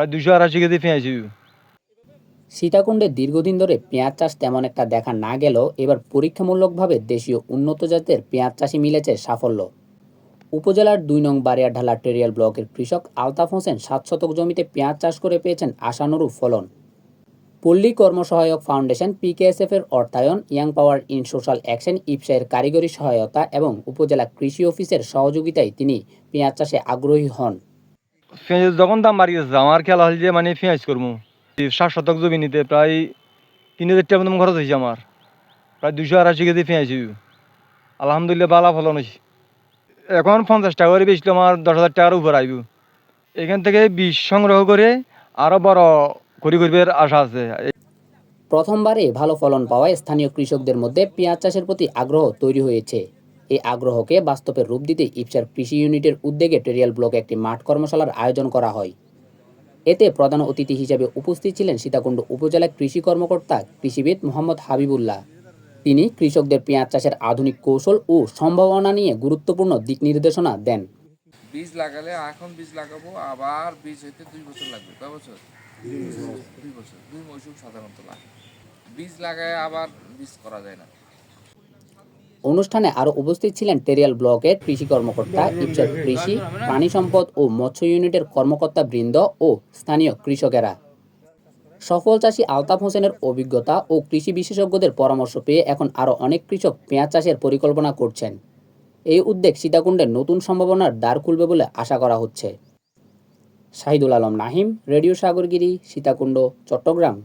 প্রায় দুশো আড়াইশো কেজি পেঁয়াজ সীতাকুণ্ডে দীর্ঘদিন ধরে পেঁয়াজ চাষ তেমন একটা দেখা না গেলেও এবার পরীক্ষামূলকভাবে দেশীয় উন্নত জাতের পেঁয়াজ চাষে মিলেছে সাফল্য। উপজেলার দুই নং বারিয়াঢালা টেরিয়াল ব্লকের কৃষক আলতাফ হোসেন সাত শতক জমিতে পেঁয়াজ চাষ করে পেয়েছেন আশানুরূপ ফলন। পল্লী কর্মসহায়ক ফাউন্ডেশন পিকেএসএফ এর অর্থায়ন, young power in social action ইপসাইয়ের কারিগরি সহায়তা এবং উপজেলা কৃষি অফিসের সহযোগিতায় তিনি পেঁয়াজ চাষে আগ্রহী হন। পেঁয়াজ যখন দাম বাড়ি গেছে, আমার খেলা হল যে মানে পেঁয়াজ করব ষাট শতক জমি নিতে প্রায় তিন হাজার টাকা মতো খরচ হয়েছে আমার। প্রায় দুশো আড়াইশো কেজি পেঁয়াজ আলহামদুলিল্লাহ ভালো ফলন হয়েছে। এখন পঞ্চাশ টাকা করে বেচলে আমার দশ হাজার টাকার উপর আইব। এখান থেকে বীজ সংগ্রহ করে আরও বড় করি করবে আশা আছে। প্রথমবারে ভালো ফলন পাওয়ায় স্থানীয় কৃষকদের মধ্যে পেঁয়াজ চাষের প্রতি আগ্রহ তৈরি হয়েছে। এই আগ্রহকে বাস্তবে রূপ দিতে ইপসার কৃষি ইউনিটের উদ্যোগে টেরিয়াল ব্লকে একটি মাঠ কর্মশালার আয়োজন করা হয়। এতে প্রধান অতিথি হিসেবে উপস্থিত ছিলেন সীতাকুণ্ড উপজেলা কৃষি কর্মকর্তা কৃষিবিদ মোহাম্মদ হাবিবুল্লাহ। তিনি কৃষকদের পেঁয়াজ চাষের আধুনিক কৌশল ও সম্ভাবনা নিয়ে গুরুত্বপূর্ণ দিক নির্দেশনা দেন। বীজ লাগালে এখন বীজ লাগাবো আবার বীজ হইতে দুই বছর লাগবে। কয় বছর। দুই বছর। দুই মৌসুম সাধারণত লাগে। বীজ লাগায় আবার বীজ করা যায় না। অনুষ্ঠানে আরও উপস্থিত ছিলেন টেরিয়াল ব্লকের কৃষি কর্মকর্তা ইপসার কৃষি প্রাণী সম্পদ ও মৎস্য ইউনিটের কর্মকর্তা বৃন্দ ও স্থানীয় কৃষকেরা। সফল চাষী আলতাফ হোসেনের অভিজ্ঞতা ও কৃষি বিশেষজ্ঞদের পরামর্শ পেয়ে এখন আরও অনেক কৃষক পেঁয়াজ চাষের পরিকল্পনা করছেন। এই উদ্যোগ সীতাকুণ্ডের নতুন সম্ভাবনার দ্বার খুলবে বলে আশা করা হচ্ছে। শাহিদুল আলম নাহিম, রেডিও সাগরগিরি, সীতাকুণ্ড, চট্টগ্রাম।